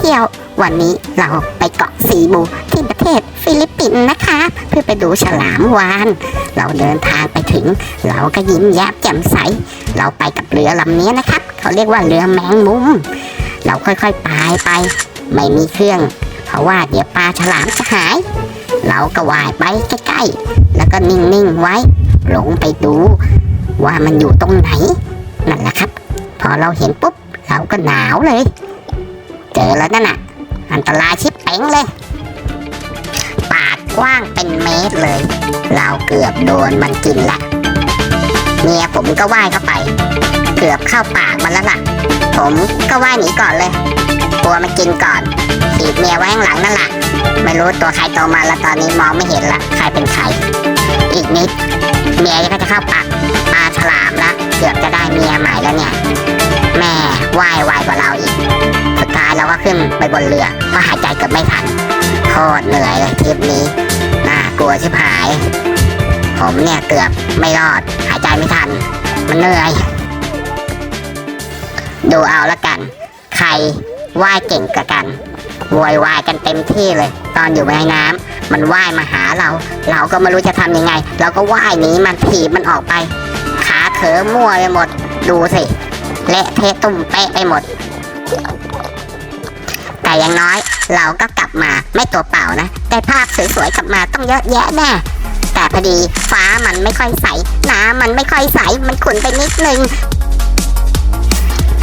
ที่ยว วันนี้เราไปเกาะซีบูที่ประเทศฟิลิปปินส์นะคะ เพื่อไปดูฉลามวาน เราเดินทางไปถึง เราก็ยิ้มแย้มแจ่มใส เราไปกับเรือลำนี้นะครับ เขาเรียกว่าเรือแมงมุม เราค่อยๆพายไป ไม่มีเครื่อง เพราะว่าเดี๋ยวปลาฉลามจะหาย เราก็ว่ายไปใกล้ๆแล้วก็นิ่งๆไว้ ลงไปดู ว่ามันอยู่ตรงไหนนั่นแหละครับ พอเราเห็นปุ๊บเราก็หนาวเลย เจอแล้วนั่นน่ะ อันตรายชิบเป๋งเลย ปากกว้างเป็นเมตรเลย เราเกือบโดนมันกินละเมียผมก็ว่ายเข้าไป เกือบเข้าปากมันแล้วล่ะ ผมก็ว่ายหนีก่อนเลยกลัวมันกินก่อนถีบเมียไว้ข้างหลังนั่นแหละไม่รู้ตัวใครตัวมันแล้วตอนนี้มองไม่เห็นละใครเป็นใคร อีกนิด เมียก็จะเข้าปากปลาฉลามละเกือบจะได้เมียใหม่แล้วเนี่ย ขึ้นไปบนเรือเพราะหายใจเกือบไม่ทันโคตรเหนื่อยเลยทริปนี้น่ากลัวชิบหาย ผมเนี่ยเกือบไม่รอด หายใจไม่ทัน มันเหนื่อย ดูเอาละกัน ใครว่ายเก่งกว่ากันโวยวายกันเต็มที่เลย ตอนอยู่ในน้ำมันว่ายมาหาเรา เราก็ไม่รู้จะทำยังไง เราก็ว่ายหนีมันถีบมันออกไป ขาเขอมั่วไปหมด ดูสิ เละเทะตุ่มเป๊ะไปหมด อย่างน้อย เราก็กลับมาไม่ตัวเปล่านะ ได้ภาพสวยๆกลับมาต้องเยอะแยะแน่แต่พอดีฟ้ามันไม่ค่อยใสน้ำมันไม่ค่อยใสมันขุ่นไปนิดนึง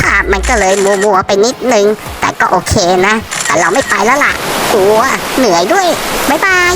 ภาพมันก็เลยมัวๆไปนิดนึง แต่ก็โอเคนะ แต่เราไม่ไปแล้วล่ะกลัวเหนื่อยด้วย บ๊ายบาย